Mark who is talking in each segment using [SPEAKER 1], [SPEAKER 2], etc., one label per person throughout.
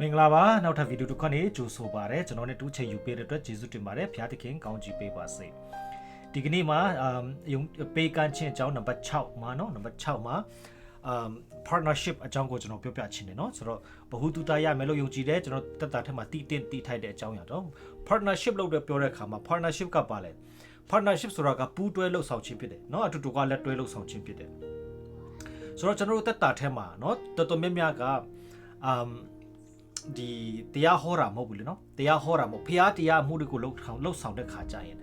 [SPEAKER 1] မင်္ဂလာပါနောက်ထပ်ဗီဒီယိုတစ်ခါနေကြိုဆိုပါရစေကျွန်တော်နဲ့တူချိန်ယူပေးတဲ့အတွက်ကျေးဇူးတင်ပါတယ်ဖျားသခင်ကောင်းချီးပေးပါစေဒီကနေ့မှာအမ်ယုံပေးကမ်းခြင်းအကြောင်းနံပါတ်6မှာเนาะနံပါတ်6မှာအမ် partnership အကြောင်းကိုကျွန်တော်ပြောပြချင်တယ်เนาะဆိုတော့ဘ ഹു တုတရမယ်လို့ယုံကြည်တယ်ကျွန်တော်တက်တာထက်မှာတည်တင်တည်ထိုက်တဲ့အကြောင်းရတော့ partnership လို့ပြောတဲ့အခါမှာ partnership ကပါလဲ partnership ဆိုတာကပူးတွဲလှုပ်ဆောင်ခြင်းဖြစ်တယ်เนาะအတူတူကလက်တွဲလှုပ်ဆောင်ခြင်းဖြစ်တယ်ဆိုတော့ကျွန်တော်တို့တက်တာထဲမှာเนาะတော်တော်များများကအမ် ဒီတရားဟောတာမဟုတ်ဘူးလေနော်တရားဟောတာမဟုတ်ဖျားတရားမှုတွေကိုလှုပ်ဆောင်လှုပ်ဆောင်တဲ့ခါကျရင်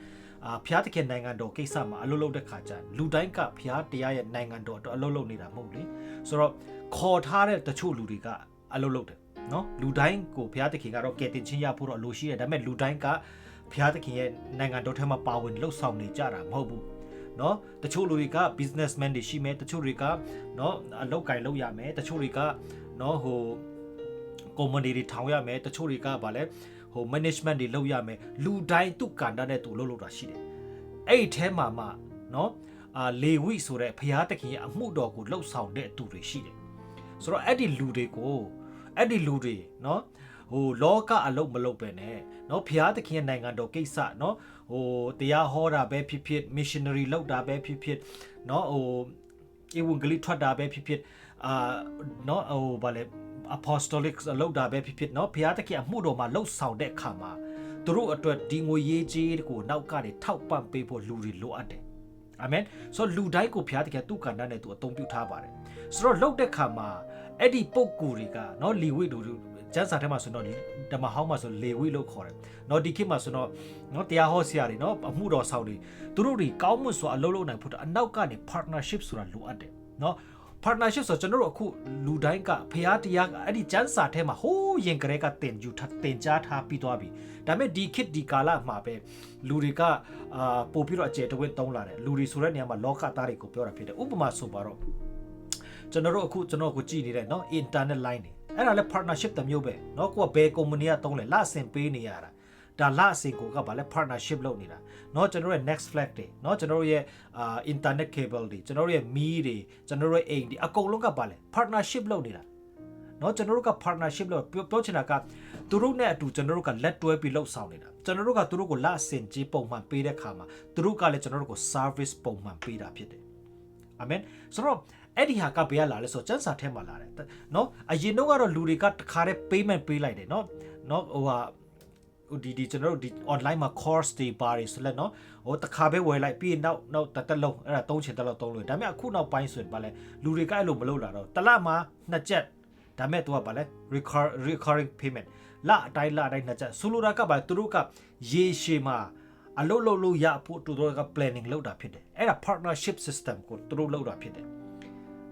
[SPEAKER 1] အာဖျားတခင်နိုင်ငံတော်ကိစ္စမှာအလုပ်လုပ်တဲ့ခါကျရင်လူတိုင်းကဖျားတရားရဲ့နိုင်ငံတော်အတွက်အလုပ်လုပ်နေတာမဟုတ်လေဆိုတော့ခေါ်ထားတဲ့တချို့လူတွေကအလုပ်လုပ်တယ်နော်လူတိုင်းကိုဖျားတခင်ကတော့ကယ်တင်ချင်းရဖို့တော့အလိုရှိတယ်ဒါပေမဲ့လူတိုင်းကဖျားတခင်ရဲ့နိုင်ငံတော်ထဲမှာပါဝင်လှုပ်ဆောင်နေကြတာမဟုတ်ဘူးနော်တချို့လူတွေက businessman တွေရှိမယ်တချို့တွေကနော်အလုပ်ကင်လုပ်ရမယ်တချို့တွေကနော်ဟို company တွေထောင်ရမယ်တချို့တွေကဗာလဲဟို management တွေလုပ်ရမယ်လူတိုင်းသူ့ကဏ္ဍနဲ့သူလုပ်လို့တာရှိတယ်အဲ့ဒီအဲမှာမှနော်အာလေဝိဆိုတဲ့ဘုရားသခင်ရဲ့အမှုတော်ကိုလှုပ်ဆောင်တဲ့သူတွေရှိတယ်ဆိုတော့အဲ့ဒီလူတွေကိုအဲ့ဒီလူတွေနော်ဟိုလောကအလုပ်မလုပ်ပဲနဲ့เนาะဘုရားသခင်ရဲ့နိုင်ငံတော်ကိစ္စเนาะဟိုတရားဟောတာပဲဖြစ်ဖြစ် missionary လုပ်တာပဲဖြစ်ဖြစ်เนาะဟိုဧဝံဂေလိထွက်တာပဲဖြစ်ဖြစ်အာเนาะဟိုဗာလဲ apostolic လောက်တာပဲဖြစ်ဖြစ်เนาะဘုရားသခင်အမှုတော်မှာလှုပ်ဆောင်တဲ့အခါမှာသူတို့အတွက်ဒီငွေရေးကြီးကိုနောက်ကနေထောက်ပံ့ပေးဖို့လူတွေလိုအပ်တယ်အာမင်ဆိုတော့လူတိုင်းကိုဘုရားသခင်သူ့ကဏ္ဍနဲ့သူအသုံးပြုထားပါတယ်ဆိုတော့လှုပ်တဲ့ခါမှာအဲ့ဒီပုံကူတွေကเนาะလီဝိတို့ကျမ်းစာထဲမှာဆိုတော့ဓမ္မဟောင်းမှာဆိုလေဝိလို့ခေါ်တယ်เนาะဒီခေတ်မှာဆိုတော့เนาะတရားဟောဆရာတွေเนาะအမှုတော်ဆောင်တွေသူတို့တွေကောင်းမွန်စွာအလုပ်လုပ်နိုင်ဖို့အနောက်ကနေ partnership ဆိုတာလိုအပ်တယ်เนาะ partnership ဆိုကျွန်တော်တို့အခုလူတိုင်းကဖရားတရားကအဲ့ဒီကျန်းစာထဲမှာဟိုးရင်ကလေးကတင်ယူထားတင်ကြားထားပြီးသွားပြီဒါပေမဲ့ဒီခေတ်ဒီကာလမှာပဲလူတွေကအာပို့ပြီးတော့အကျယ်တဝက်တုံးလာတယ်လူတွေဆိုတဲ့နေရာမှာလောကသားတွေကိုပြောတာဖြစ်တယ်ဥပမာဆိုပါတော့ကျွန်တော်တို့အခုကျွန်တော်ကိုကြည့်နေတဲ့เนาะ internet line တွေအဲ့ဒါလည်း partnership တစ်မျိုးပဲเนาะကိုကဘယ် company ကတုံးလဲလဆင်ပေးနေရတာဒါလအစီကိုကဗာလဲ partnership လုပ်နေတာ เนาะကျွန်တော်ရဲ့ next flag တွေเนาะကျွန်တော်ရဲ့အာ internet cable တွေကျွန်တော်ရဲ့မီးတွေကျွန်တော်ရဲ့အိမ်တွေအကုန်လုံးကဗာလဲ partnership လုပ်နေတာเนาะကျွန်တော်တို့က partnership လုပ်ပြောပြောချင်တာကသူတို့နဲ့အတူကျွန်တော်တို့ကလက်တွဲပြီးလှုပ်ဆောင်နေတာကျွန်တော်တို့ကသူတို့ကိုလအစင်ကြီးပုံမှန်ပေးတဲ့ခါမှာသူတို့ကလည်းကျွန်တော်တို့ကို service ပုံမှန်ပေးတာဖြစ်တယ်အာမင်ဆိုတော့အဲ့ဒီဟာကဘယ်ကလာလဲဆိုတော့စံစာထဲမှာလာတယ်เนาะအရင်တော့ကတော့လူတွေကတခါတည်း payment ပေးလိုက်တယ်เนาะเนาะဟိုဟာ ဒီဒီကျွန်တော်တို့ဒီ online မှာ course တွေပါတယ်ဆိုလက်เนาะဟိုတခါပဲဝယ်လိုက်ပြီးနောက်နောက်တစ်သက်လုံးအဲ့ဒါသုံးချင်တက်လို့သုံးလို့ဒါပေမဲ့အခုနောက်ပိုင်းဆိုရင်ဗာလဲလူတွေကအဲ့လိုမလုပ်လာတော့တစ်လမှာနှစ်ချက်ဒါပေမဲ့သူကဗာလဲ recurring payment လအတိုင်းလအတိုင်းနှစ်ချက်ဆိုလိုတာကဗာသူတို့ကရေရှည်မှာအလုပ်လုပ်လို့ရဖို့သူတို့က planning လုပ်တာဖြစ်တယ်အဲ့ဒါ partnership system ကိုသူတို့လုပ်တာဖြစ်တယ်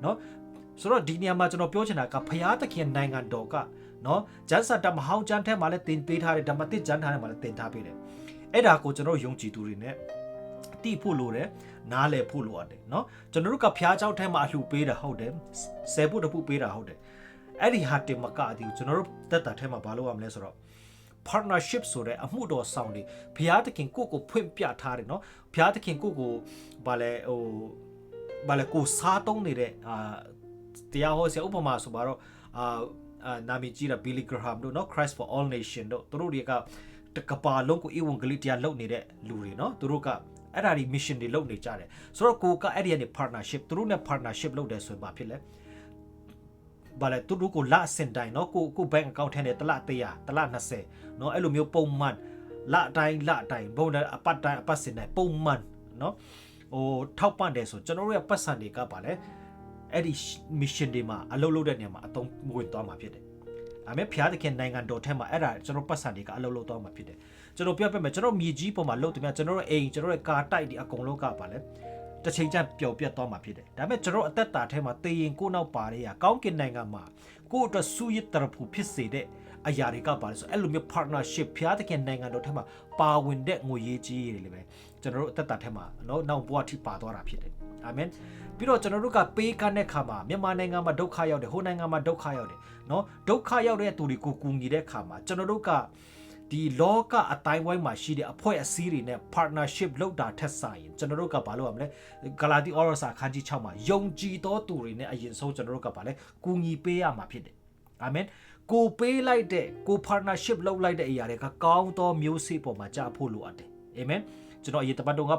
[SPEAKER 1] เนาะဆိုတော့ဒီနေရာမှာကျွန်တော်ပြောချင်တာကဖျားသခင်နိုင်ငံတော်က နော်ဂျန်ဆာတမဟောင်းကျမ်းထဲမှာလည်းတင်ပေးထားတယ်ဓမ္မတိကျမ်းထဲမှာလည်းတင်ထားပေးတယ်အဲ့ဒါကိုကျွန်တော်ယုံကြည်သူတွေ ਨੇ တိဖို့လိုတယ်နားလည်ဖို့လိုရတယ်เนาะကျွန်တော်တို့ကဖျားเจ้าထဲမှာအလှပေးတာဟုတ်တယ်ဆယ်ဖို့တပုပေးတာဟုတ်တယ်အဲ့ဒီဟာတင်မကဒီကျွန်တော်တို့တက်တာထဲမှာဘာလုပ်ရမလဲဆိုတော့ partnership ဆိုတဲ့အမှုတော်ဆောင်တွေဘုရားသခင်ကိုကိုဖွင့်ပြထားတယ်เนาะဘုရားသခင်ကိုကိုဗာလဲဟိုဗာလဲကိုစားတုံးနေတဲ့အာတရားဟောဆရာဥပမာဆိုပါတော့အာ အာနာမည်ကြီးတာ Billy Graham တို့เนาะ Christ for All Nation တို့သူတို့တွေကတကပါလုံးကိုဧဝံဂေလိတရားလုပ်နေတဲ့လူတွေเนาะသူတို့ကအဲ့ဒါဒီ mission တွေလုပ်နေကြတယ်ဆိုတော့ကိုကအဲ့ဒီကနေ partnership သူတို့နဲ့ partnership လုပ်တယ်ဆိုရင်ဘာဖြစ်လဲဘာလဲသူတို့ကိုလစင်တိုင်းเนาะကိုကို bank account ထဲနဲ့တလ100တလ20เนาะအဲ့လိုမျိုးပုံမှန်လတိုင်းလတိုင်းဘုံအပတ်တိုင်းအပတ်စင်တိုင်းပုံမှန်เนาะဟိုထောက်ပံ့တယ်ဆိုကျွန်တော်တို့ရဲ့ပတ်စံတွေကပါလဲ အဲ့ဒီ mission တွေမှာအလုပ်လုပ်တဲ့နေရာမှာအသုံးဝင်သွားမှာဖြစ်တယ်။ဒါပေမဲ့ဖျားသခင်နိုင်ငံတော်ထဲမှာအဲ့ဒါကျွန်တော်ပတ်စံတွေကအလုပ်လုပ်သွားမှာဖြစ်တယ်။ကျွန်တော်ပြောပြမယ်ကျွန်တော်မြေကြီးပေါ်မှာလုပ်တယ်များကျွန်တော်ရဲ့အိမ်ကျွန်တော်ရဲ့ကာတိုက်ဒီအကုန်လုံးကပါလဲတစ်ချိန်ကျပျော်ပြတ်သွားမှာဖြစ်တယ်။ဒါပေမဲ့ကျွန်တော်အသက်တာထဲမှာတေရင်ကိုနောက်ပါရရကောင်းကင်နိုင်ငံမှာကိုယ့်အတွက်စူးရစ်တရဖူဖြစ်စေတဲ့အရာတွေကပါလဲဆိုအဲ့လိုမျိုး partnership ဖျားသခင်နိုင်ငံတော်ထဲမှာပါဝင်တဲ့ငွေရေးကြီးတွေလေပဲကျွန်တော်တို့အသက်တာထဲမှာနော်နောက်ဘဝထိပါသွားတာဖြစ်တယ်။အာမင်။ ပြီးတော့ကျွန်တော်တို့ကပေးကမ်းတဲ့ခါမှာမြန်မာနိုင်ငံမှာဒုက္ခရောက်တယ်ဟိုနိုင်ငံမှာဒုက္ခရောက်တယ်နော်ဒုက္ခရောက်တဲ့သူတွေကိုကူညီတဲ့ခါမှာကျွန်တော်တို့ကဒီလောကအတိုင်းဝိုင်းမှာရှိတဲ့အဖွဲ့အစည်းတွေနဲ့ partnership လုပ်တာထက်ဆိုင်ကျွန်တော်တို့ကဘာလုပ်ရမလဲဂလာတီအော်ရစာခန်းကြီး6မှာယုံကြည်သောသူတွေနဲ့အရင်ဆုံးကျွန်တော်တို့ကဘာလဲကူညီပေးရမှာဖြစ်တယ်အာမင်ကိုပေးလိုက်တဲ့ကို partnership လုပ်လိုက်တဲ့အရာတွေကကောင်းသောမျိုးစေ့ပေါ်မှာကြာဖို့လိုအပ်တယ်အာမင် ကျွန်တော်အရင်တပတ်တော့က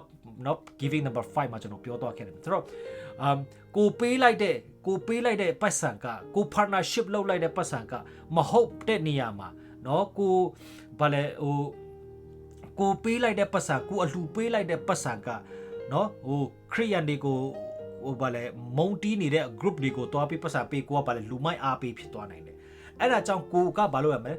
[SPEAKER 1] not giving number 5မှာကျွန်တော်ပြောသွားခဲ့တယ်ဆိုတော့ um ကိုပေးလိုက်တဲ့ကိုပေးလိုက်တဲ့ပတ်စံကကို partnership လုပ်လိုက်တဲ့ပတ်စံကမဟုတ်တဲ့နေရာမှာเนาะကိုဘာလဲဟိုကိုပေးလိုက်တဲ့ပတ်စံကိုအလှပေးလိုက်တဲ့ပတ်စံကเนาะဟိုခရိယန်တွေကိုဟိုဘာလဲမုံတီးနေတဲ့ group တွေကိုတွားပြီးပတ်စံပေးကိုကဘာလဲလူမိုက်အားပေးဖြစ်သွားနိုင်တယ်အဲ့ဒါကြောင့်ကိုကဘာလို့ရမလဲ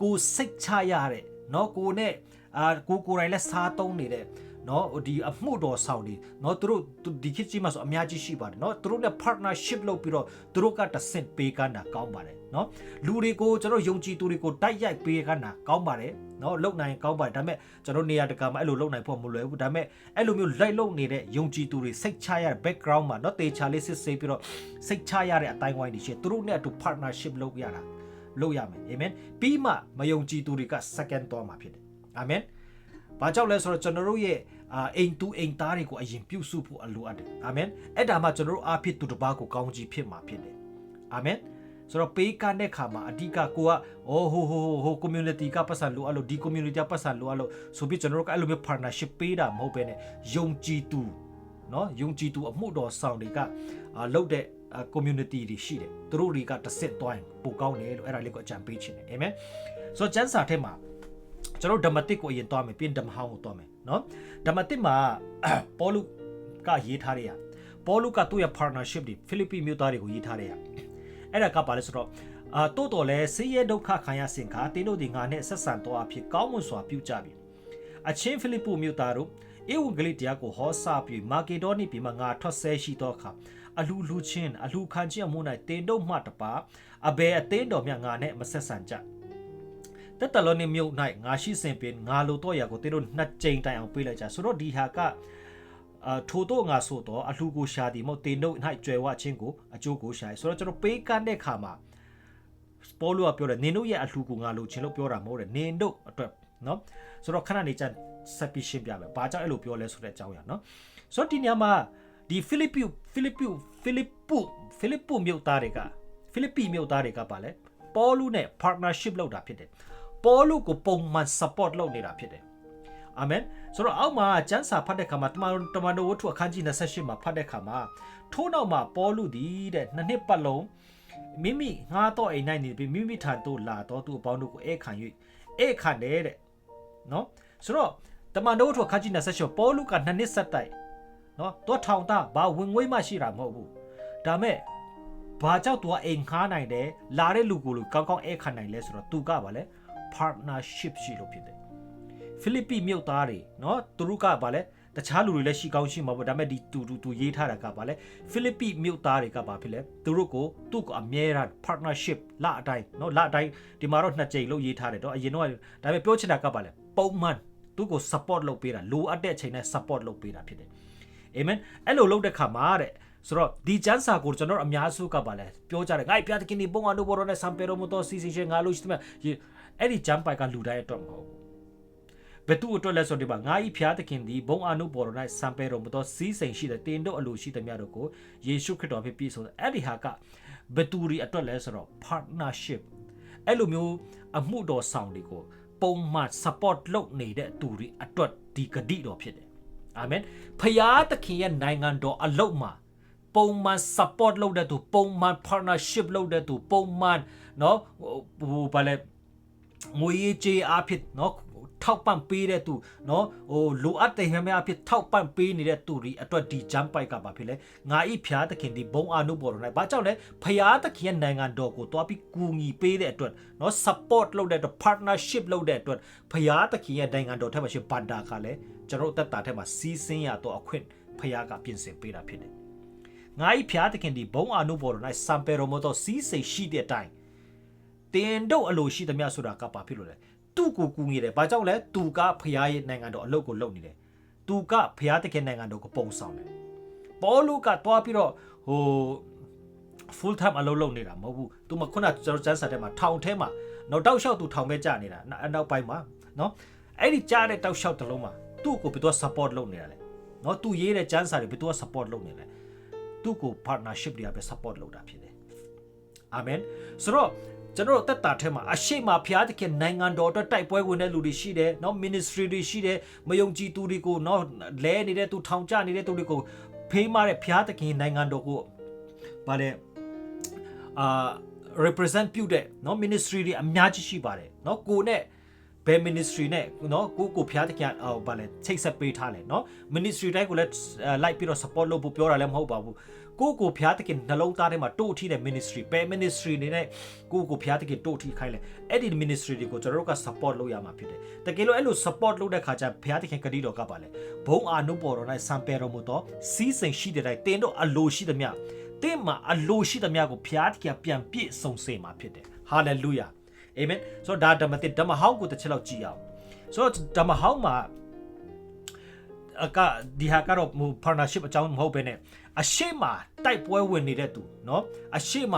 [SPEAKER 1] ကိုစိတ်ချရတဲ့เนาะကိုနဲ့ အာကိုကိုယ်တိုင်လဲစားသုံးနေတဲ့နော်ဒီအမှုတော်ဆောင်ဒီနော်သူတို့ဒီခေတ်ကြီးမှာဆိုအများကြီးရှိပါတယ်နော်သူတို့နဲ့ partnership လုပ်ပြီးတော့သူတို့ကတဆင့်ပေးကမ်းတာကောင်းပါတယ်နော်လူတွေကိုကျွန်တော်ယုံကြည်သူတွေကိုတိုက်ရိုက်ပေးကမ်းတာကောင်းပါတယ်နော်လုံနိုင်ကောင်းပါတယ်ဒါပေမဲ့ကျွန်တော်နေရာတကာမှာအဲ့လိုလုံနိုင်ဖို့မလွယ်ဘူးဒါပေမဲ့အဲ့လိုမျိုးလိုက်လုံနေတဲ့ယုံကြည်သူတွေစိတ်ချရတဲ့ background မှာနော်တေချာလေးစစ်ဆေးပြီးတော့စိတ်ချရတဲ့အတိုင်းဝိုင်းတွေရှိသူတို့နဲ့အတူ partnership လုပ်ရတာလုပ်ရမယ်အာမင်ပြီးမှမယုံကြည်သူတွေက second တော့မှာဖြစ်တယ် အာမင်ဘာကြောင့်လဲဆိုတော့ကျွန်တော်တို့ရဲ့အာအိမ်တူအိမ်သားတွေကိုအရင်ပြုစုဖို့အလိုအပ်တယ်အာမင်အဲ့ဒါမှကျွန်တော်တို့အားဖြင့်သူတစ်ပါးကိုကောင်းကြီးဖြစ်မှာဖြစ်တယ်အာမင်ဆိုတော့ပေးကတဲ့ခါမှာအဓိကကိုကအိုးဟိုဟိုဟို community ကပတ်စံလို့အဲ့လိုဒီ community ကပတ်စံလို့အဲ့လိုဆိုပြီးကျွန်တော်တို့ကအဲ့လိုမျိုး partnership ပေးတာမဟုတ်ဘဲနဲ့ယုံကြည်သူเนาะယုံကြည်သူအမှုတော်ဆောင်တွေကအာလုပ်တဲ့ community တွေရှိတယ်သူတို့တွေကတစ်စစ်သွားရင်ပိုကောင်းတယ်လို့အဲ့ဒါလေးကိုအကြံပေးချင်တယ်အာမင်ဆိုတော့ကျမ်းစာထဲမှာ ကျွန်တော်ဓမ္မတစ်ကိုအရင်သွားမယ်ပြီးရင်ဓမ္မဟောင်းကိုသွားမယ်နော်ဓမ္မတစ်မှာပေါလုကရေးထားတဲ့ရပေါလုကသူ့ရဲ့ partnership တွေဖိလိပ္ပိမြို့သားတွေကိုရေးထားတဲ့ရအဲ့ဒါကပါလဲဆိုတော့အာတိုးတော်လဲဆေးရဲဒုက္ခခံရစဉ်ခါတင်းတို့ဒီငါနဲ့ဆက်ဆံတော်အဖြစ်ကောင်းမွန်စွာပြုကြပြီအချင်းဖိလိပ္ပုမြို့သားတို့ဧဝံဂေလိတရားကိုဟောဆပြီးမာကေဒေါနိပြည်မှာငါထွက်ဆဲရှိသောအခါအလူလူချင်းအလူခံခြင်းအမှု၌တင်းတို့မှတပါအဘယ်အသင်းတော်မြတ်ငါနဲ့မဆက်ဆံကြ။ တက်တလောနေမြို့၌ငါရှိစင်ပင်ငါလိုတော့ရာကိုတင်းတို့နှစ်ကြိမ်တိုင်အောင်ပေးလိုက်ကြဆိုတော့ဒီဟာကအာထိုတော့ငါဆိုတော့အလှကိုရှာသည်မဟုတ်တင်တို့၌ကျွယ်ဝချင်းကိုအကျိုးကိုရှာဆိုတော့ကျွန်တော်ပေးကမ်းတဲ့ခါမှာပေါ်လို့ကပြောတယ်နင်တို့ရဲ့အလှကိုငါလိုချင်လို့ပြောတာမဟုတ်တယ်နင်တို့အတွက်နော်ဆိုတော့ခဏနေချန်ဆက်ပြီးရှင်းပြမယ်ဘာကြောင့်အဲ့လိုပြောလဲဆိုတဲ့အကြောင်းရနော်ဆိုတော့ဒီညမှာဒီဖိလိပ္ပုဖိလိပ္ပုဖိလိပ္ပုဖိလိပ္ပုမြို့သားတွေကဖိလိပ္ပိမြို့သားတွေကပါလဲပေါ်လူနဲ့ partnership လုပ်တာဖြစ်တယ် ပေါ်လူကိုပုံမှန် support လုပ်နေတာဖြစ်တယ်အာမင်ဆိုတော့အောက်မှာကျမ်းစာဖတ်တဲ့ခါမှာတမန်တမန်တော်ဝတ္ထုအခန်းကြီး28မှာဖတ်တဲ့ခါမှာထိုးနောက်မှာပေါ်လူဒီတဲ့နှစ်နှစ်ပတ်လုံးမိမိငါတော့အိမ်၌နေပြီးမိမိထံသို့လာတော့သူ့အပေါင်းတို့ကိုဧခံ၍ဧခံတယ်တဲ့နော်ဆိုတော့တမန်တော်ဝတ္ထုအခန်းကြီး28ပေါ်လူကနှစ်နှစ်ဆက်တိုက်နော်တော့ထောင်တာဘာဝင်ငွေမှရှိတာမဟုတ်ဘူးဒါမဲ့ဘာကြောင့်သူကအိမ်ခါနိုင်တယ်လာတဲ့လူကိုလူကောင်းကောင်းဧခံနိုင်လဲဆိုတော့သူကပါလဲ partnership ရှိလို့ဖြစ်တယ်ဖိလိပ္ပိမြို့သားတွေเนาะသူတို့ကဗာလဲတခြားလူတွေလည်းရှိကောင်းရှိမှာပေါ့ဒါပေမဲ့ဒီတူတူတူရေးထားတာကဗာလဲဖိလိပ္ပိမြို့သားတွေကဗာဖြစ်လဲသူတို့ကိုသူ့ကိုအမြဲတမ်း partnership လအတိုင်းเนาะလအတိုင်းဒီမှာတော့နှစ်ကြိမ်လို့ရေးထားတယ်တော့အရင်တော့ဒါပေမဲ့ပြောချင်တာကဗာလဲပုံမှန်သူ့ကို support လုပ်ပေးတာလိုအပ်တဲ့အချိန်နဲ့ support လုပ်ပေးတာဖြစ်တယ်အာမင်အဲ့လိုလုပ်တဲ့ခါမှာတဲ့ဆိုတော့ဒီချမ်းစာကိုကျွန်တော်အများစုကပါလဲပြောကြတယ်ငါ့ပြတကင်းဒီဘုံအနုဘောရနဲ့ဆမ်ပေရိုမိုတိုစီစီရှင်ငါလို့ရှိတယ် အဲ့ဒီဂျမ်ပိုက်ကလူတိုင်းအတွက်မဟုတ်ဘူးဘယ်သူအတွက်လဲဆိုတော့ဒီမှာငါဤဖျားသခင်ဒီဘုံအနုဘော်တော်၌စံပေတော်မတော်စီးစိမ်ရှိတဲ့တင်တို့အလိုရှိတဲ့များတို့ကိုယေရှုခရစ်တော်ဖြစ်ပြီးဆိုအဲ့ဒီဟာကဘယ်သူတွေအတွက်လဲဆိုတော့ partnership အဲ့လိုမျိုးအမှုတော်ဆောင်တွေကိုပုံမှန် support လုပ်နေတဲ့သူတွေအတွက်ဒီဂတိတော်ဖြစ်တယ်အာမင်ဖျားသခင်ရဲ့နိုင်ငံတော်အလုတ်မှာပုံမှန် support လုပ်တဲ့သူပုံမှန် partnership လုပ်တဲ့သူပုံမှန်เนาะဟိုဘာလဲ ငွေရေးကြေးအားဖြင့်เนาะထောက်ပံ့ပေးတဲ့သူเนาะဟိုလိုအပ်တဲ့ဟမ်းများအဖြစ်ထောက်ပံ့ပေးနေတဲ့သူတွေအတွက်ဒီဂျမ်ပိုက်ကပါဖြစ်လဲငါဤဖျားသခင်ဒီဘုံအာနုဘော်တော်၌ဘာကြောင့်လဲဖျားသခင်ရဲ့နိုင်ငံတော်ကိုတွားပြီးကူညီပေးတဲ့အတွက်เนาะ support လုပ်တဲ့အတွက် partnership လုပ်တဲ့အတွက်ဖျားသခင်ရဲ့နိုင်ငံတော်ထက်မှရှိဘန္တာကလည်းကျွန်တော်တက်တာထက်မှာစီးစင်းရတော့အခွင့်ဖျားကပြင်ဆင်ပေးတာဖြစ်တယ်ငါဤဖျားသခင်ဒီဘုံအာနုဘော်တော်၌စံပေတော်မတော်စီးစိမ်ရှိတဲ့အတိုင်း တင်တို့အလိုရှိသမျှဆိုတာကပါဖြစ်လို့လေသူ့ကိုကူညီတယ်ဘာကြောင့်လဲသူကဖျားရဲ့နိုင်ငံတော်အလုပ်ကိုလုပ်နေတယ်သူကဖျားတခင်နိုင်ငံတော်ကိုပုံဆောင်တယ်ပေါလုကတွားပြီးတော့ဟို full time အလုပ်လုပ်နေတာမဟုတ်ဘူးသူမခုနကျွန်တော်စမ်းစာထဲမှာထောင်ထဲမှာတော့တောက်လျှောက်သူထောင်ပဲကြာနေတာအနောက်ပိုင်းမှာနော်အဲ့ဒီကြားတဲ့တောက်လျှောက်တလုံးမှာသူ့ကိုဘယ်သူက support လုပ်နေတာလဲနော်သူရေးတဲ့စမ်းစာတွေဘယ်သူက support လုပ်နေလဲသူ့ကို partnership တွေကပဲ support လုပ်တာဖြစ်တယ်အာမင်ဆိုတော့ ကျွန်တော်တို့တက်တာထဲမှာအရှိမဖျားသခင်နိုင်ငံတော်အတွက်တိုက်ပွဲဝင်တဲ့လူတွေရှိတယ်เนาะ ministry တွေရှိတယ်မယုံကြည်သူတွေကိုเนาะလဲနေတဲ့သူထောင်ကျနေတဲ့သူတွေကိုဖေးမတဲ့ဖျားသခင်နိုင်ငံတော်ကိုဗါလေအာ represent ပြုတဲ့เนาะ ministry တွေအများကြီးရှိပါတယ်เนาะကိုနဲ့ဘယ် ministry နဲ့เนาะကိုကိုဖျားတခင်အော်ဗာလဲချိတ်ဆက်ပေးထားလဲเนาะ ministry တိုင်းကိုလည်းလိုက်ပြီးတော့ support လုပ်ဖို့ပြောတာလည်းမဟုတ်ပါဘူး ကိုကိုဖျားတခင်နှလုံးသားထဲမှာတို့ထိတဲ့ ministry ဘယ် ministry နေနဲ့ကိုကိုဖျားတခင်တို့ထိခိုင်းလဲအဲ့ဒီ ministry တွေကိုကျွန်တော်တို့က support လုပ်ရမှာဖြစ်တယ်တကယ်လို့အဲ့လို support လုပ်တဲ့ခါကျဖျားတခင်ကတိတော်ကပါလဲဘုံအာနုပေါ်တော်၌စံပယ်တော်မူသောစီးစိမ်ရှိတဲ့တိုင်းတင်းတို့အလိုရှိသမျှတင်းမှာအလိုရှိသမျှကိုဖျားတခင်ပြန်ပြည့်စုံစေမှာဖြစ်တယ် hallelujah အာမင်ဆိုတော့ဒါဓမ္မသစ်ဓမ္မဟောင်းကိုတစ်ချက်လောက်ကြည့်အောင်ဆိုတော့ဓမ္မဟောင်းမှာအကဒီဟာကတော့ partnership အကြောင်းမဟုတ်ဘဲနဲ့ အရှိမတိုက်ပွဲဝင်နေတဲ့သူเนาะအရှိမ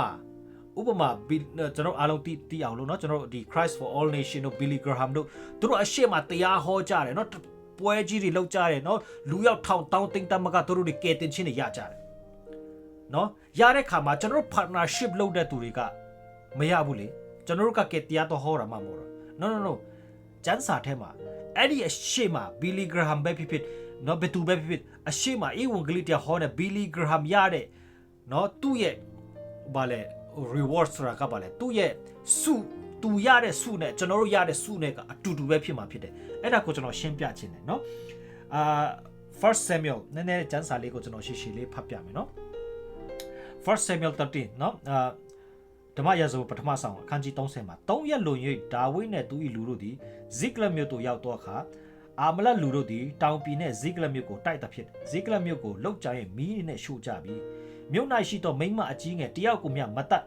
[SPEAKER 1] ဥပမာကျွန်တော်အားလုံးတီးတီးအောင်လို့เนาะကျွန်တော်ဒီ Christ for all nation တို့ Billy Graham တို့သူတို့အရှိမတရားဟောကြတယ်เนาะပွဲကြီးတွေလောက်ကြတယ်เนาะလူရောက်ထောင်တောင်းတင်းတမကသူတို့တွေကဲတင်ချင်းတွေရကြတယ်เนาะရတဲ့ခါမှာကျွန်တော် partnership လုပ်တဲ့သူတွေကမရဘူးလေကျွန်တော်တို့ကကဲတရားတော်ဟောတာမှမဟုတ်တော့ no no no ကျန်းစာထဲမှာအဲ့ဒီအရှိမ Billy Graham ပဲဖြစ်ဖြစ် နော်ဘယ်သူပဲဖြစ်ဖြစ်အရှိမအေဝံဂေလိတရားဟောတဲ့ Billy Graham ရတဲ့နော်သူ့ရဲ့ဘာလဲ reward ဆိုတာကဘာလဲသူ့ရဲ့စုသူရတဲ့စုနဲ့ကျွန်တော်တို့ရတဲ့စုနဲ့ကအတူတူပဲဖြစ်မှာဖြစ်တယ်အဲ့ဒါကိုကျွန်တော်ရှင်းပြခြင်းတယ်နော်အာ first Samuel နည်းနည်းကျန်းစာလေးကိုကျွန်တော်ရှင်းရှင်းလေးဖတ်ပြမယ်နော် first Samuel 13နော်အာဓမ္မရာဇဝပထမဆောင်အခန်းကြီး30မှာ၃ရက်လွန်၍ဒါဝိဒ်နှင့်သူ၏လူတို့သည်ဇိကလမြို့သို့ရောက်သောအခါ အာမလတ်လူတို့သည်တောင်ပြည်နှင့်ဇိကလမြို့ကိုတိုက်သဖြင့်ဇိကလမြို့ကိုလှုပ်ကြ၍မီးနှင့်ရှို့ကြပြီးမြို့၌ရှိသောမိမအကြီးငယ်တယောက်ကိုမျှမတတ်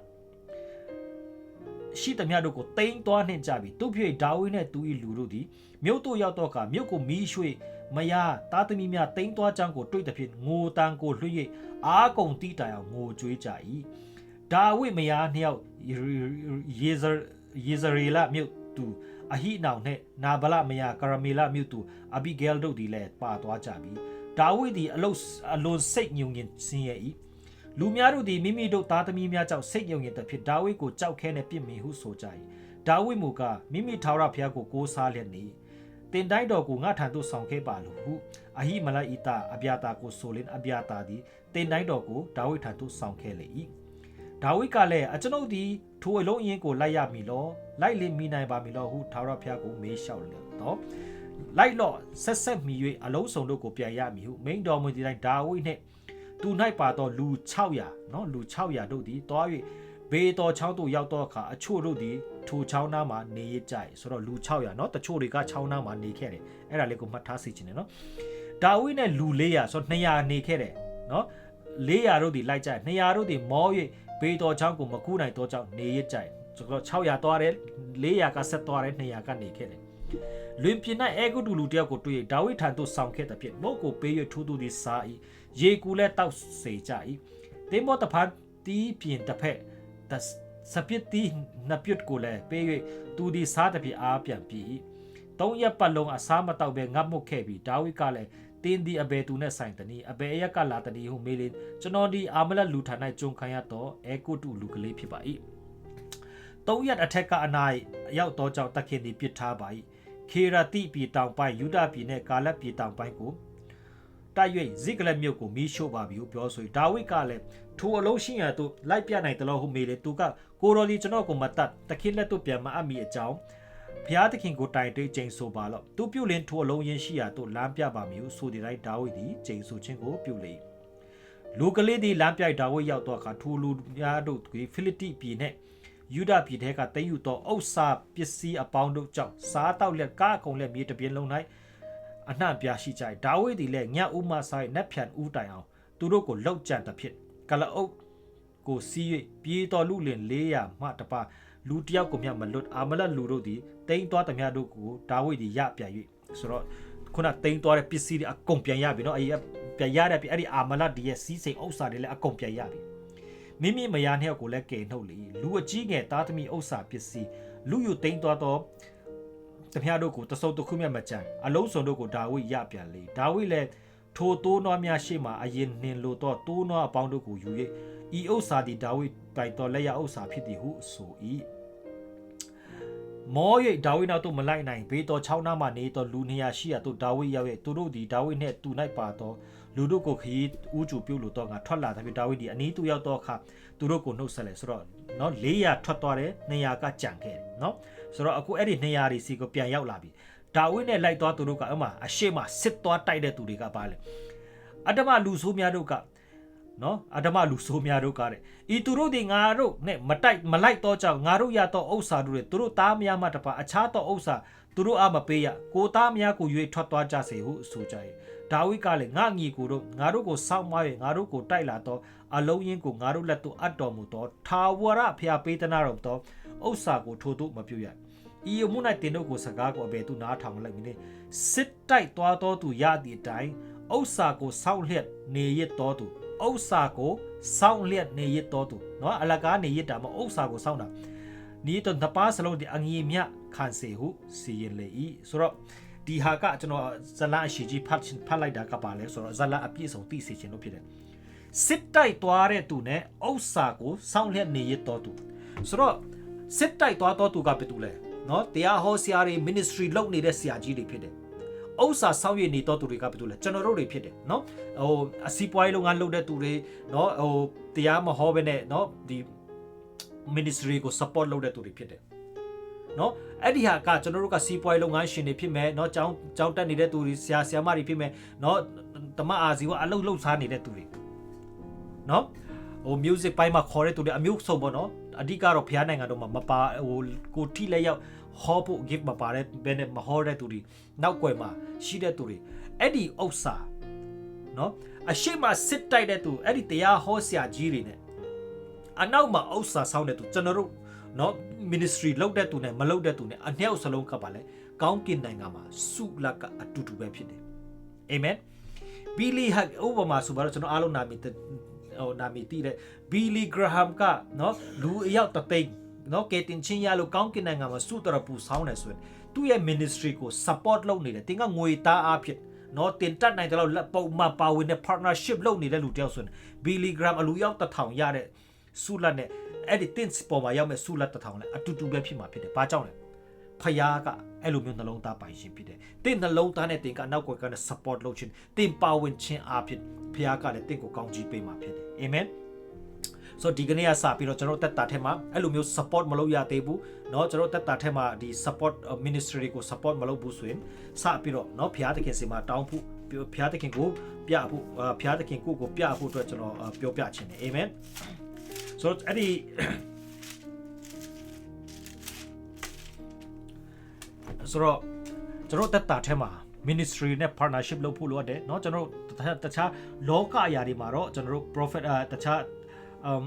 [SPEAKER 1] ရှိသမျှတို့ကိုတိမ့်သွားနှင့်ကြပြီးသူဖြစ်ဒါဝိဒ်နှင့်သူ၏လူတို့သည်မြို့သို့ရောက်သောအခါမြို့ကိုမီးရွှေ့မယားတာသမီးများတိမ့်သွားကြောင်းကိုတွေ့သဖြင့်ငိုတန်ကိုလွှတ်၍အာကုံတိတိုင်အောင်ငိုကြွေးကြ၏ဒါဝိဒ်မယားနှစ်ယောက်ယေဇယေဇရေလမြို့သူ အဟိနောင်နှင့်နာဗလမယာကရမေလမြို့သူအဘိဂဲလ်တို့သည်လည်းပါသွားကြပြီဒါဝိဒ်သည်အလုအလွန်စိတ်ညုံငင်ဆင်းရဲ၏လူများတို့သည်မိမိတို့သားသမီးများကြောင့်စိတ်ညုံငင်သဖြင့်ဒါဝိဒ်ကိုကြောက်ခဲနှင့်ပြစ်မိဟုဆိုကြ၏ဒါဝိဒ်မူကားမိမိထာဝရဘုရားကိုကိုးစားလျက်နေတင်တိုင်းတော်ကိုငါထံသို့ဆောင်ခဲ့ပါလို့ဟုအဟိမလဣတာအဗျာတာကိုဆိုလင်အဗျာတာသည်တင်တိုင်းတော်ကိုဒါဝိဒ်ထံသို့ဆောင်ခဲ့လေ၏ ဒါဝိဒ်ကလည်းအကျွန်ုပ်သည်ထိုအလုံးအင်းကိုလိုက်ရမည်လောလိုက်လင်မိနိုင်ပါမည်လောဟုထာဝရဘုရားကိုမေးလျှောက်လေတော့လိုက်လော့ဆက်ဆက်မိ၍အလုံးစုံတို့ကိုပြန်ရမည်ဟုမိန်တော်မူသည့်တိုင်းဒါဝိဒ်နှင့်သူ၌ပါသောလူ600နော်လူ600တို့သည်တွား၍ဘေးတော်ချောင်းသို့ရောက်သောအခါအချို့တို့သည်ထိုချောင်းသားမှာနေရကြ၏ဆိုတော့လူ600နော်တချို့တွေကချောင်းသားမှာနေခဲ့တယ်အဲ့ဒါလေးကိုမှတ်ထားစေချင်တယ်နော်ဒါဝိဒ်နဲ့လူ400ဆိုတော့200နေခဲ့တယ်နော်400တို့သည်လိုက်ကြ200တို့သည်မော၍ ဘေးတော်ချောင်းကိုမကူးနိုင်သောကြောင့်နေရကြဆိုတော့600သွားတယ်400ကဆက်သွားတယ်200ကနေခဲ့တယ်လွင်ပြင်း၌အဲဂုတုလူတယောက်ကိုတွေ့ဒါဝိဒ်ထံသို့ဆောင်ခဲ့တဲ့ဖြင့်မုတ်ကိုပေး၍ထိုးသူသည်စား၏ရေကူလည်းတောက်စေကြ၏တင်းမောတဖန်တီးပြင်တစ်ဖက်စပစ်တီနှစ်ပြတ်ကိုလည်းပေး၍သူသည်စားတဲ့ဖြင့်အားပြန်ပြီသုံးရက်ပတ်လုံးအစားမတောက်ပဲငတ်មុတ်ခဲ့ပြီးဒါဝိဒ်ကလည်း တင်းဒီအဘယ်သူနဲ့ဆိုင်တနည်းအဘယ်ရက်ကလာတနည်းဟုမေးလင်ကျွန်တော်ဒီအာမလတ်လူဌာနကျုံခံရတော့အဲကုတုလူကလေးဖြစ်ပါ၏သုံးရက်အထက်ကအနာရောက်တော့ကြောင့်တခင်ဒီပြစ်ထားပါ၏ခေရတိပြည်တောင်ပိုင်းယူဒပြည်နဲ့ကာလက်ပြည်တောင်ပိုင်းကိုတိုက်၍ဇိကလက်မြို့ကိုမီးရှို့ပါပြီဟုပြောဆိုဒါဝိဒ်ကလည်းထိုအလုံးရှိရသို့လိုက်ပြနိုင်တယ်လို့ဟုမေးလေသူကကိုရိုလီကျွန်တော်ကိုမတတ်တခင်လက်တို့ပြန်မအပ်မိအကြောင်း ဘုရားသခင်ကိုတိုင်တေးကျိန်ဆိုပါလော့သူပြုလင်ထိုအလုံးရင်းရှိရာသို့လမ်းပြပါမည်ဟုဆိုတဲ့တိုင်းဒါဝိဒ်သည်ကျိန်ဆိုခြင်းကိုပြုလေလူကလေးသည်လမ်းပြိုက်ဒါဝိဒ်ရောက်တော့အခါထိုလူများတို့သည်ဖိလိတိပြည်နှင့်ယူဒပြည်ထဲကတည်ယူသောဥစ္စာပစ္စည်းအပေါင်းတို့ကြောင့်စားတောက်လက်ကားကုံလက်မြေတပြင်းလုံး၌အနှံ့ပြရှိကြ၏ဒါဝိဒ်သည်လည်းညဥ်မှဆိုင်နက်ဖြန်ဥတိုင်အောင်သူတို့ကိုလှုပ်ကြံသဖြင့်ကလအုပ်ကိုစီး၍ပြေးတော်လူလင်400မှတပါ လူတယောက်ကိုမျှမလွတ်အာမလက်လူတို့သည်တိမ့်သွားသမျှတို့ကိုဒါဝိဒ်သည်ရပြန်၍ဆိုတော့ခုနတိမ့်သွားတဲ့ပစ္စည်းတွေအကုန်ပြန်ရပြီနော်အဲ့ဒီပြန်ရတဲ့အဲ့ဒီအာမလက်ဒီရဲ့စီးစိမ်ဥစ္စာတွေလည်းအကုန်ပြန်ရပြီမိမိမယားနှစ်ယောက်ကိုလည်းကယ်နှုတ်လေလူအကြီးငယ်သားသမီးဥစ္စာပစ္စည်းလူယူတိမ့်သွားသောတမျှတို့ကိုတစုံတစ်ခုမျှမကြံအလုံးစုံတို့ကိုဒါဝိရပြန်လေဒါဝိလည်းထိုတိုးနွားများရှေ့မှအရင်နှင်လိုသောတိုးနွားအပေါင်းတို့ကိုယူ၍ဤဥစ္စာသည်ဒါဝိတိုင်တော်လက်ရဥစ္စာဖြစ်သည်ဟုဆို၏ မောရိတ်ဒါဝိဒ်နောက်သို့မလိုက်နိုင်ဘေးတော်ချောင်းနားမှနေတော်လူနေရာရှိရာသို့ဒါဝိဒ်ရောက်ရဲ့သူတို့သည်ဒါဝိဒ်နှင့်တူ၌ပါသောလူတို့ကိုခရီးဦးကျူပြုတ်လို့တော့ငါထွက်လာတဲ့ဖြစ်ဒါဝိဒ်ဒီအနီးသူရောက်တော့အခါသူတို့ကိုနှုတ်ဆက်လဲဆိုတော့เนาะ400ထွက်သွားတယ်200ကကြံခဲ့တယ်เนาะဆိုတော့အခုအဲ့ဒီ200တွေစီကိုပြန်ရောက်လာပြီဒါဝိဒ်နဲ့လိုက်သွားသူတို့ကအမှအရှိမစစ်သွားတိုက်တဲ့သူတွေကပါလေအတ္တမလူဆိုးများတို့က နော်အဓမ္မလူဆိုးများတို့ကတဲ့ဤသူတို့ဒီငါတို့နဲ့မတိုက်မလိုက်တော့ကြောင့်ငါတို့ရတော့ဥစ္စာတို့တွေသူတို့သားမယားမှတပါအခြားသောဥစ္စာသူတို့အမပေးရကိုသားမယားကိုရွေထွက်သွားကြစေဟုဆိုကြ၏ဒါဝိဒ်ကလည်းငါညီကိုတို့ငါတို့ကိုစောင့်မ၍ငါတို့ကိုတိုက်လာတော့အလုံးရင်းကိုငါတို့လက်သို့အပ်တော်မူသောထာဝရဖျားပေးသနာတော်သောဥစ္စာကိုထို့သို့မပြုရဤအမှု၌တင်တို့ကိုစကားကိုအဘယ်သူနားထောင်လိုက်မည်လေစစ်တိုက်သွားတော်သူရသည့်အတိုင်းဥစ္စာကိုစောင့်လျက်နေရတော်သူ ဥစ္စာကိုစောင့်လျက်နေရတော်သူเนาะအလကားနေရတာမဥစ္စာကိုစောင့်တာနီးတော့နှစ်ပါးစလုံးဒီအငြိမြခံစေဟုစီရင်လေ၏ဆိုတော့ဒီဟာကကျွန်တော်ဇလန်အရှိကြီးဖတ်ချင်ဖတ်လိုက်တာကပါလဲဆိုတော့ဇလန်အပြည့်စုံသိစေချင်လို့ဖြစ်တယ်စစ်တိုက်သွားတဲ့သူနဲ့ဥစ္စာကိုစောင့်လျက်နေရတော်သူဆိုတော့စစ်တိုက်သွားတော်သူကဘယ်သူလဲเนาะတရားဟောဆရာတွေ ministry လုပ်နေတဲ့ဆရာကြီးတွေဖြစ်တယ် ဥစ္စာစောင့်ရည်နေတော့သူတွေကဘာလို့လဲကျွန်တော်တို့တွေဖြစ်တယ်เนาะဟိုအစီပွားရေးလုပ်ငန်းလုပ်တဲ့သူတွေเนาะဟိုတရားမဟောဘဲနဲ့เนาะဒီ ministry ကို support လုပ်တဲ့သူတွေဖြစ်တယ်เนาะအဲ့ဒီဟာကကျွန်တော်တို့ကစီးပွားရေးလုပ်ငန်းရှင်တွေဖြစ်မယ်เนาะကျောင်းကျောင်းတက်နေတဲ့သူတွေဆရာဆရာမတွေဖြစ်မယ်เนาะတမအာစီကအလုပ်လုပ်စားနေတဲ့သူတွေเนาะဟို music ပိုင်းမှာခေါ်တဲ့သူတွေအမျိုးစုံပေါ့เนาะအဓိကတော့ဖျားနိုင်ငံတော့မပါဟိုကိုထိလက်ရောက် ဟောဖို့ give မပါတဲ့ဘဲနဲ့မဟောတဲ့သူတွေနောက်ွယ်မှာရှိတဲ့သူတွေအဲ့ဒီဥစ္စာနော်အရှိမစစ်တိုက်တဲ့သူအဲ့ဒီတရားဟောဆရာကြီးတွေ ਨੇ အနောက်မှာဥစ္စာဆောင်းတဲ့သူကျွန်တော်တို့နော် ministry လောက်တဲ့သူနဲ့မလောက်တဲ့သူနဲ့အနှစ်အစလုံးကပါလဲကောင်းကင်နိုင်ငံမှာစုလကအတူတူပဲဖြစ်တယ်အာမင်ဘီလီဟာဥပမာဆိုပါတော့ကျွန်တော်အားလုံးနာမည်ဟိုနာမည်တည်တဲ့ဘီလီဂရဟမ်ကနော်လူအယောက်တသိန်း နော်ကဲတင်ချင်းရလို့ကောင်းကင်နိုင်ငံမှာစုတရပူဆောင်းနေဆိုရင်သူ့ရဲ့ ministry ကို support လုပ်နေတယ်တင်ကငွေသားအဖြစ်နော်တင်တက်နိုင်တယ်လို့ပုံမှန်ပါဝင်တဲ့ partnership လုပ်နေတဲ့လူတယောက်ဆိုရင် Billy Graham အလူရောက်တထောင်ရတဲ့စုလတ်နဲ့အဲ့ဒီ tins ပေါ်မှာရောက်မဲ့စုလတ်တထောင်လည်းအတူတူပဲဖြစ်မှာဖြစ်တယ်ဘာကြောင့်လဲဖယားကအဲ့လိုမျိုးနှလုံးသားပိုင်ရှင်ဖြစ်တယ်။တင့်နှလုံးသားနဲ့တင်ကနောက်ကွယ်ကနေ support လုပ်ခြင်းတင်ပါဝင်ခြင်းအဖြစ်ဖယားကလည်းတင့်ကိုကောင်းချီးပေးမှာဖြစ်တယ်။အာမင်။ so ဒီကနေ့ကစပြီးတော့ကျွန်တော်တက်တာထဲမှာအဲ့လိုမျိုး support မလုပ်ရသေးဘူးเนาะကျွန်တော်တက်တာထဲမှာဒီ support ministry ကို support မလုပ်ဘူးဆိုရင်စပြီးတော့เนาะဘုရားသခင်စီမှာတောင်းဖို့ဘုရားသခင်ကိုပြဖို့ဘုရားသခင်ကိုကိုပြဖို့အတွက်ကျွန်တော်ပြောပြချင်တယ်အာမင်ဆိုတော့အဲ့ဒီဆိုတော့ကျွန်တော်တက်တာထဲမှာ ministry နဲ့ partnership လုပ်ဖို့လိုအပ်တယ်เนาะကျွန်တော်တို့တခြားလောကအရာတွေမှာတော့ကျွန်တော်တို့ profit အတခြား um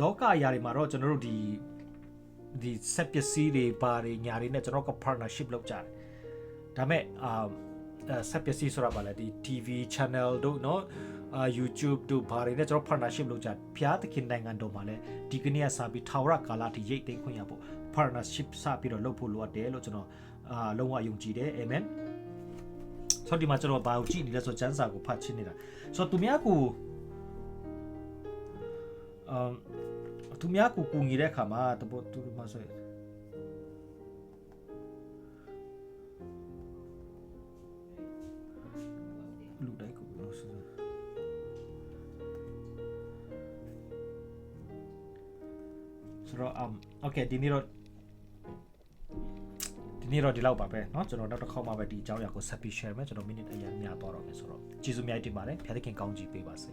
[SPEAKER 1] လောကအရာတွေမှာတော့ကျွန်တော်တို့ဒီဒီဆက်ပစ္စည်းတွေဘာတွေညာတွေနဲ့ကျွန်တော်က partnership လုပ်ကြတယ်ဒါမဲ့အာဆက်ပစ္စည်းဆိုတာဗာလဲဒီ TV channel တို့เนาะအာ YouTube တို့ဘာတွေနဲ့ကျွန်တော် partnership လုပ်ကြဖျားသခင်နိုင်ငံတော်မှာလည်းဒီကနေ့ကစပြီးထာဝရကာလထိရိတ်သိမ်းခွင့်ရဖို့ partnership စပြီးတော့လုပ်ဖို့လိုအပ်တယ်လို့ကျွန်တော်အာလုံးဝယုံကြည်တယ်အာမင် ဆိုတော့ဒီမှာကျွန်တော်ဘာကိုကြည့်နေလဲဆိုတော့ကျမ်းစာကိုဖတ်ချင်နေတာဆိုတော့သူများကိုအမ်သူများကိုကူညီတဲ့အခါမှာတပေါ်သူမှာဆိုရင်လူတိုင်းကိုလို့ဆိုဆိုတော့ um okay ဒီနေ့တော့ ဒီနေ့တော့ဒီလောက်ပါပဲเนาะကျွန်တော်နောက်တစ်ခေါက်မှပဲဒီအကြောင်းအရာကိုဆက်ပြီး share မယ်ကျွန်တော် minute အရင်များသွားတော့မယ်ဆိုတော့ကျေးဇူးအများကြီးတင်ပါတယ်ဖျားသခင်ကောင်းကြီးပေးပါစေ